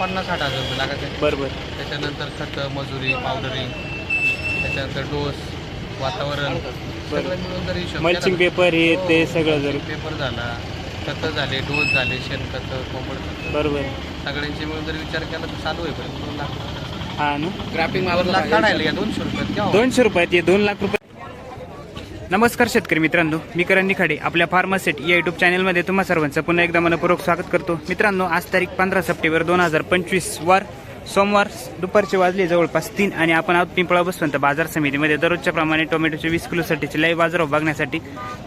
पन्नास साठ हजार रुपये लागत आहे बरोबर. त्याच्यानंतर खतं मजुरी पावडरिंग त्याच्यानंतर डोस वातावरण. सगळं मिळून जर हिशोब मल्चिंग केला पेपर हे ना- ते हो, सगळं जर पेपर झाला खतं झाले डोस झाले शेणखतं कोंबड खतं. बरोबर. सगळ्यांचे मिळून जर विचार केला तर चालू आहे पर्यंत दोन लाख हा ना? ग्राफिंग लाख काढायला या दोनशे रुपयात. केव्हा दोनशे रुपयात दोन लाख रुपये नमस्कार शेतकरी मित्रांनो मी करण निखाडे आपल्या फार्मासेट या युट्यूब चॅनलमध्ये तुम्हा सर्वांचं पुन्हा एकदा मनपूर्वक स्वागत करतो. मित्रांनो आज तारीख पंधरा सप्टेंबर दोन हजार पंचवीस वार सोमवार दुपारचे वाजले जवळपास तीन आणि आपण आहोत पिंपळा बसवंत बाजार समितीमध्ये. दररोजच्या प्रमाणे टोमॅटोचे वीस किलोसाठीचे लाईव्ह बाजार बघण्यासाठी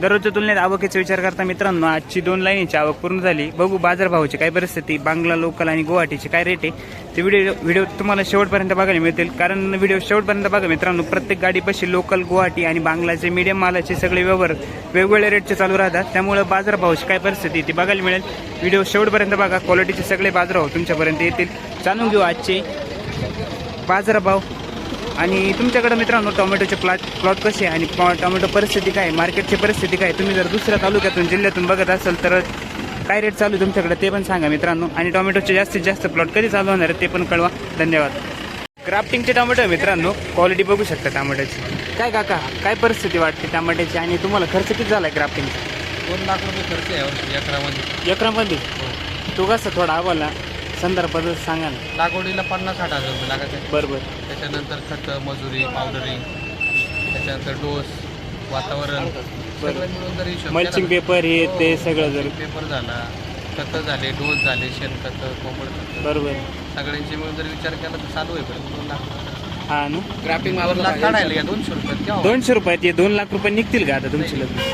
दररोजच्या तुलनेत आवकेचा विचार करता मित्रांनो आजची दोन लाईनीची आवक पूर्ण झाली. बघू बाजारभावाची काय परिस्थिती बांगला लोकल आणि गुवाहाटीचे काय रेट आहे. ते व्हिडिओ व्हिडिओ तुम्हाला शेवटपर्यंत बघायला मिळतील. कारण व्हिडिओ शेवटपर्यंत बघा मित्रांनो प्रत्येक गाडीपाशी लोकल गुवाहाटी आणि बांगलाचे मीडियम मालाचे सगळे व्यवहार वेगवेगळ्या रेटचे चालू राहतात. त्यामुळे बाजारभावाची काय परिस्थिती ती बघायला मिळेल. व्हिडिओ शेवटपर्यंत बघा. क्वालिटीचे सगळे बाजारभाव तुमच्यापर्यंत येतील. जाणून घेऊ आज आजचे बाजारभाव आणि तुमच्याकडे मित्रांनो टोमॅटोचे प्लॉट प्लॉट कसे आहे आणि टोमॅटो परिस्थिती काय मार्केटची परिस्थिती काय? तुम्ही जर दुसऱ्या तालुक्यातून जिल्ह्यातून बघत असाल तर काय रेट चालू आहे तुमच्याकडे ते पण सांगा मित्रांनो. आणि टोमॅटोचे जास्तीत जास्त प्लॉट कधी चालू होणार आहे ते पण कळवा. धन्यवाद. क्राफ्टिंगचे टोमॅटो मित्रांनो. क्वालिटी बघू शकता टोमॅटोची. काय काका काय परिस्थिती वाटते टोमॅटोची आणि तुम्हाला खर्च किती झाला आहे क्राफ्टिंगचा दोन लाख रुपये खर्च आहे यावर्षी अकरामध्ये एकरामध्ये? तो कसं थोडा आम्हाला संदर्भात सांगा ना. लागवडीला पन्नास साठ हजार रुपये लागत आहे बरोबर. त्याच्यानंतर खतं मजुरी पावडरिंग त्याच्यानंतर डोस वातावरण सगळं मिळून जर हिशोब मल्चिंग पेपर हे ना- ते हो, सगळं जर mulching पेपर झाला खतं झाले डोस झाले शेणखतं कोंबड खतं. बरोबर. सगळ्यांचे मिळून जर विचार केला तर चालू आहे पर्यंत दोन लाख. हा ना? ग्राफिंग लाख काढायला या दोनशे रुपयात केव्हा? दोनशे रुपयात ये दोन लाख रुपये निघतील का आता तुमचे लग्न?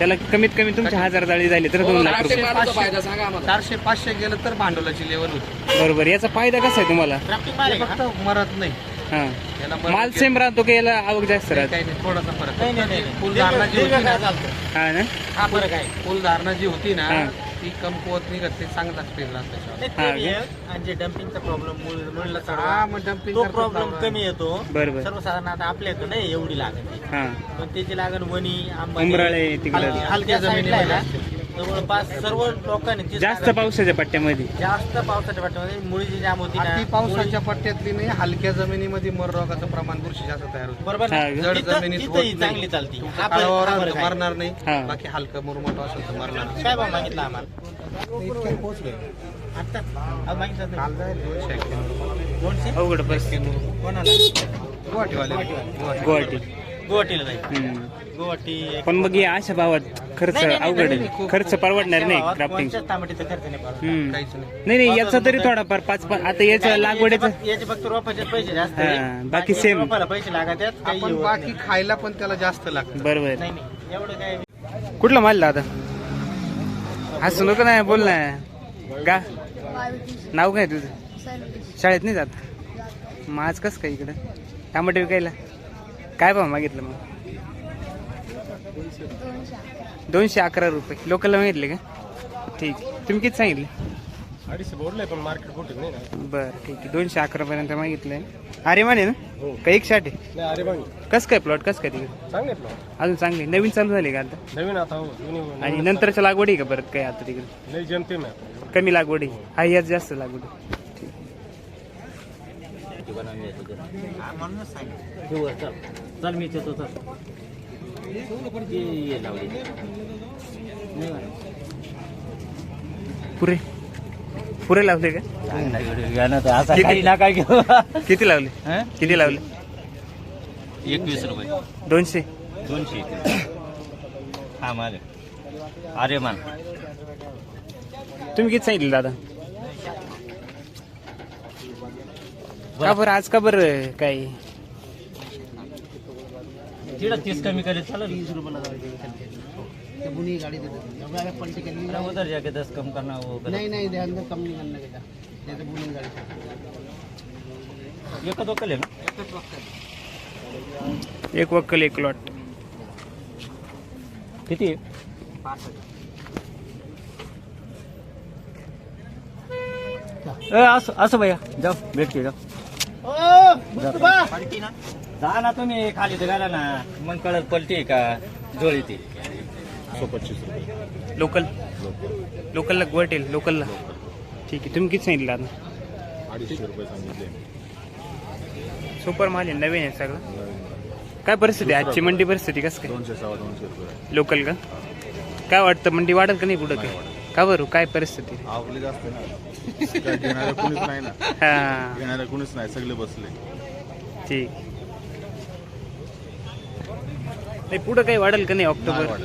त्याला कमीत कमी तुमचे हजार जाळी झाली तर दोन लाख रुपये. पाचशे- चारशे पाचशे गेलं तर भांडवलाची लेवल होती. बरोबर याचा फायदा कसा आहे तुम्हाला? हे फक्त मरत नाही. हा. मरत माल सेम राहतो की याला आवक जास्त राहते? काही नाही थोडासा फरक फुलधारणा जी होती ना. हा ना? हा फरक आहे. फुलधारणा जी होती ना हा. ती कमकुवत निघत ते चांगला स्पेल त्याच्यावर हा का? आणि जे डम्पिंगचा प्रॉब्लेम मुळीला हा मग तो प्रॉब्लेम. कमी येतो. बरोबर. सर्वसाधारण आता आपल्या इथं नाही एवढी लागत हा. पण त्याची लागण वणी आंबा उंबराळे तिकडे. हलक्या- हलक्या जमिनीमध्ये जमिनीला आहे जवळपास सर्व लोकांनी ती जास्त पावसाच्या पट्ट्यामध्ये जास्त पावसाच्या पाठीमध्ये मुळीची जाम होती ना अति पावसाच्या पट्ट्यातली नाही हलक्या जमिनीमध्ये मर रोगाचं प्रमाण बुरशी जास्त तयार होतं बरोबर हा ना? जड तिथं- जमिनीत तिथं होत ही नाही. चांगली चालती हा फरक- हा फरक आहे. मरणार नाही. बाकी हलकं मुरमट असेल तर मरणार नाही. काय भाव मागितला आम्हाला. आता आज मागितलं नाही. काल जाईल दोनशे. दोनशे अवघड परिस्थिती कोणाला गुवाहाटीवाले गुवाहाटी. गुवाहाटी गुवाहाटीला जाईल हम्म. गुवाहाटी पण मग या अशा भावात खर्च नाही, नाही, नाही, अवघड नाही, आहे खूप- खर्च परवडणार नाही गावात क्राफ्टिंग कोणत्याच टमाट्याचा खर्च नाही पडत. हम्म. काहीच नाही. नाही नाही याचा तरी थोडाफार पाच पाच आता याचा लागवडीचा याचे फक्त- याचे फक्त रोपाचे पैसे जास्त हा, आहे. बाकी same. रोपाला पैसे लागत आहेत काही आपण होत बाकी नाही. खायला पण त्याला जास्त लागतं. बरोबर. नाही नाही एवढं काय कुठला माल दादा? हसू नको ना बोल ना. का नाव काय तुझं? शाळेत नाही जात? मग आज कसं काय इकडं? टमाटे विकायला? काय भाव मागितलं मग? दोनशे अकरा रुपये. लोकलला मागितले का? ठीक. तुम्ही किती सांगितले? अडीचशे बोललंय पण मार्केट कुठे नाही ना बरं ठीक आहे. दोनशे अकरा पर्यंत मागितलंय. अरे माने ना? हो. का एक शाट आहे? नाही अरे मग कसं काय प्लॉट कसं काय तिकडे? सांगितलं अजून चांगली. नवीन चालू झाली का आता? नवीन आता हो. आणि नंतरच्या लागवडी आहे का परत काय आता तिकडे? लई जमते मी आता कमी लागवडी. हा याच जास्त लागवडी. चल मी येतो म्हणा. पुरे. पुरे लावले का? ना तर किती? काय घेऊ. किती लावले? हं? किती लावले? एकवीस रुपये. दोनशे. दोनशे हा माल अरे मान. तुम्ही किती सांगितले दादा? का बरं आज का बरं काय? तिकडं तीस कमी करे चालेल पलटी केली अरे उधर जाके दस कम करना वो गलत. नहीं नहीं ध्यान दो कम नहीं करने का जैसे बुनिंग गाड़ी एकच वकल आहे ना? एक वक्कल एक लॉट। किती? ए, असं असं भैया जाऊ भेटते जाऊ पलटी ना। जा ना तुम्ही खाली घाला ना. मग कळत पलटी का? जोळी ती. लोकल. लोकलला गुवाहाटी लोकलला. ठीक आहे तुम्ही किती सांगितलं दादा अडीचशे रुपये सांगितले. सुपर माल आहे नवीन आहे सगळं. काय परिस्थिती आहे? आजची मंडी परिस्थिती कसं काय? दोनशे सव्वा दोनशे रुपये. लोकल का? काय वाटतं मंडी वाढेल का नाही पुढं काय? का बरं? काय परिस्थिती? आवडले जास्त ना. काय घेणारे कुणीच नाही ना. हा. घेणारे कुणीच नाही सगळे बसले. ठीक. नाही पुढं काही वाढेल का नाही ऑक्टोबर.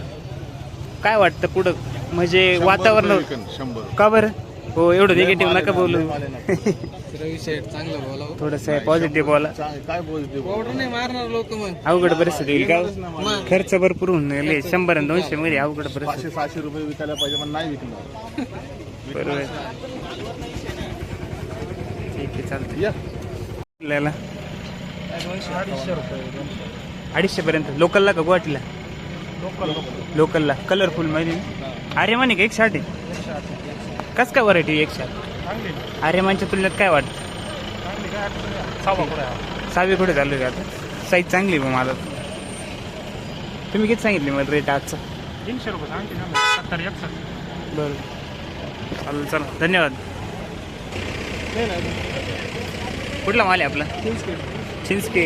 काय वाटतं पुढं? म्हणजे वातावरण रुपये का बरं? हो एवढं निगेटिव्ह नका बोलू. थोडस पॉझिटिव्ह बोला. ना. चा- काय बोलते पावडर नाही मारणार लोक मग. अवघड परिस्थिती होईल का? खर्च भरपूर होऊन गेले शंभर आणि दोनशे मध्ये अवघड परिस्थिती. सहाशे रुपये विकायला पाहिजे पण नाही विकणार. बरोबर. ठीक आहे चालतं या. आपल्याला. अडीचशे पर्यंत. लोकलला का गुवाहाटीला? लोकलला. कलरफुलमध्ये. अरे माने का एक शर्ट आहे. कस काय व्हरायटी एक शर्ट अरे मानच्या तुलनेत काय वाटतं? सहावी कुठे चालू आहे आता? साईज चांगली आहे मला तुम्ही किती सांगितले मला रेट आजचा? तीनशे रुपये सांगते बरं. चालेल चला धन्यवाद. कुठला माल आहे आपला? चिंचके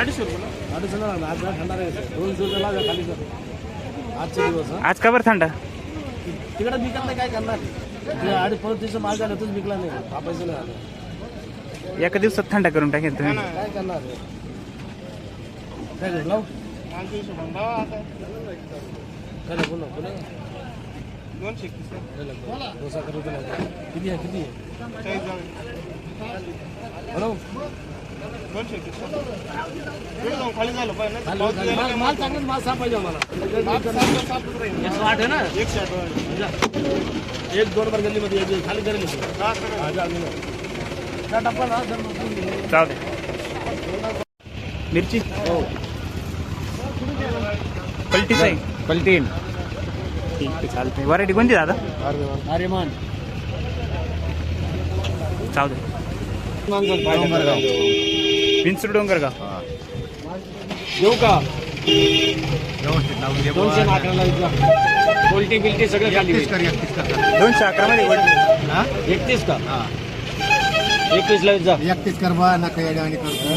अडीचशे रुपये आज थंडा दोनशे रुपये लागेल खाली सर आजचे दिवस आज का बरं थंडा? तिकडे विकत नाही काय करणार अडीच परत दिवस माल झाला तोच विकला नाही हा नाही एका दिवसात थंडा करून टाकेल तुम्ही. काय करणार काय लाव काय बोला दोनशे डोसा करू तुला किती आहे किती आहे? हॅलो दोनशे खाली झालं पाहिजे. माल माल चांगला माल साफ पाहिजे आम्हाला. एकशे आठ आहे ना? एक दोन बार गल्लीमध्ये एक खाली करेल हा, टप्पा ना जाऊ दे. मिरची? हो. पलटीच आहे पलटीन. ठीक आहे चालते व्हरायटी कोणती दादा? अरे मान जाऊ दे. विंचूर डोंगर का येऊ का? दोनशे अकराला क्वालिटी बिल्टी सगळं खाली दोनशे अकरा मध्ये. एकतीस का? एकवीस ला जा. एकटीच कर बा नका येड्या आणि करतो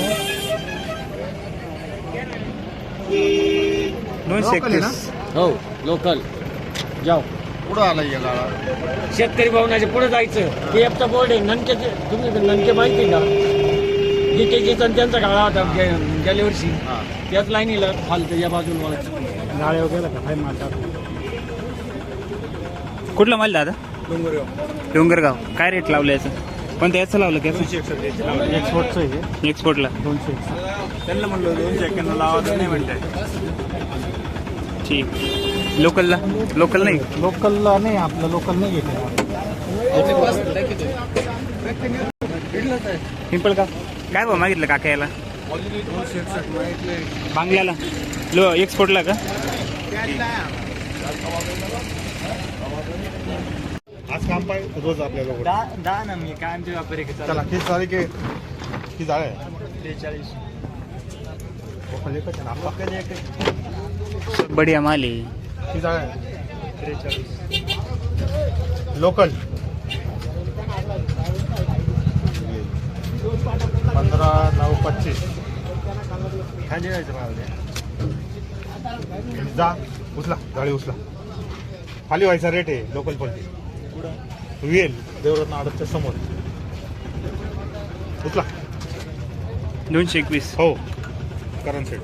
दोनशे? एकतीस. हो लोकल जाओ पुढं आला या गाळा. शेतकरी भवनाच्या पुढे जायचं. पी एफचा बोर्ड आहे. ननकेचे तुम्ही ननके माहिती का? डीकेची त्यांचा गाळा होता गे- गेल्या वर्षी. हा. त्याच लाईनीला खालतं या बाजूला वळायचं. गाळे वगैरे का? फाईन मारतात. कुठला माल दादा? डोंगरगाव. काय रेट लावलं याचं? कोणत्या याचं लावलं की? एक्सपोर्टचं आहे. एक्सपोर्टला दोनशे त्यांना म्हणलं दोनशे एक्क्याण्णव लावा नाही म्हणताय. ठीक. लोकलला? लोकल नाही? लोकलला नाही आपलं लोकल नाही घेते पिंपळ का? काय भाव मागितलं काका याला बांगल्याला? लो एक्सपोर्टला का? आज काम पाहिजे रोज आपल्याला दहा ना मी काय आमचे व्यापारी चला ही सारी के ही जाळ आहे. त्रेचाळीस. लोकल एकच आहे ना आपला. बढिया माल आहे. ही जाळ आहे. लोकल. पंधरा नऊ पच्चीस. खाली जायचं मला जा उचला गाडी उचला. खाली व्हायचा रेट आहे लोकल पलटी वेल देवरत्न आडतच्या समोर. उचला. दोनशे एकवीस. हो. करण सेट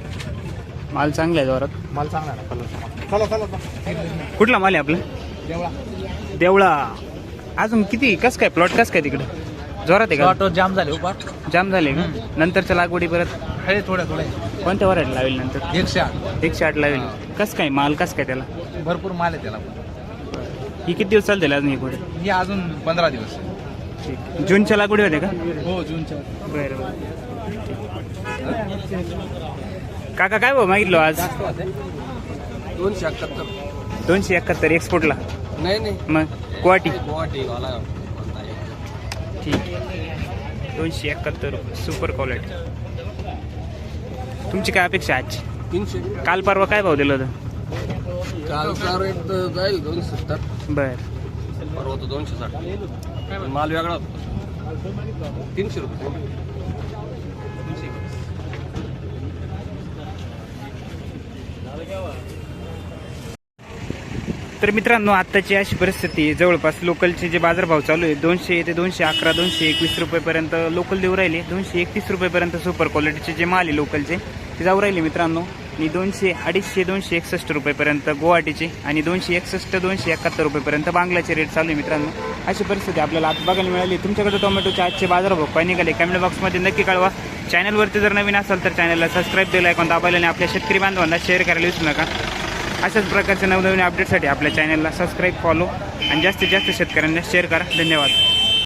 माल चांगला आहे जोरात. मला ना चला चला चला. कुठला माल आहे आपला? देवळा. अजून किती? कस काय? प्लॉट कस काय तिकडे? जोरात आहे का? ऑटो जाम झाले जाम झाले का? नंतरच्या लागवडी परत? आहे थोड्या थोड्या. कोणत्या वरायला लावेल नंतर? एकशे आठ. एकशे आठ लावेल. कस काय? माल कस काय त्याला? भरपूर माल आहे त्याला. ही किती दिवस चालतील अजून ही पुढे ही अजून पंधरा दिवस. ठीक. जूनच्या लागवडी होते का? हो जूनच्या. बरं बरं. काका काय भाऊ मागितलो आज? दोनशे एकाहत्तर. दोनशे एकाहत्तर एक्सपोर्टला नाही नाही. मग गुवाहाटी? गुवाहाटी वाला. ठीक. दोनशे एकाहत्तर सुपर क्वालिटी तुमची काय अपेक्षा आहे आजची? तीनशे. काल परवा काय भाव दिलं होतं? कालचा रेट जाईल दोनशे सत्तर. बरं. परवा तो दोनशे साठ. माल वेगळा तीनशे रुपये. तर मित्रांनो आत्ताची अशी परिस्थिती आहे, जवळपास लोकलचे जे बाजारभाव चालू आहे दोनशे ते दोनशे अकरा दोनशे एकवीस रुपयेपर्यंत लोकल देऊ राहिले. दोनशे एकतीस रुपयेपर्यंत सुपर क्वालिटीचे जे माल आहे लोकलचे ते जाऊ राहिले मित्रांनो. आणि दोनशे अडीचशे दोनशे एकसष्ट रुपयेपर्यंत गुवाहाटीचे आणि दोनशे एकसष्ट दोनशे एकाहत्तर रुपयेपर्यंत बांगलाचे रेट चालू आहे मित्रांनो. अशी परिस्थिती आपल्याला आज बघायला मिळाली. तुमच्याकडे टोमॅटोचे आजचे बाजारभाव काय निघाले. कमेंट बॉक्समध्ये नक्की कळवा. चॅनलवरती जर नवीन असाल तर चॅनलला सबस्क्राईब दिला ऐकून दाबायला आणि आपल्या शेतकरी बांधवांना शेअर करायला विसरू नका. अशाच प्रकारच्या नवनवीन अपडेटसाठी आपल्या चॅनलला सबस्क्राईब फॉलो आणि जास्तीत जास्त शेतकऱ्यांना शेअर करा. धन्यवाद.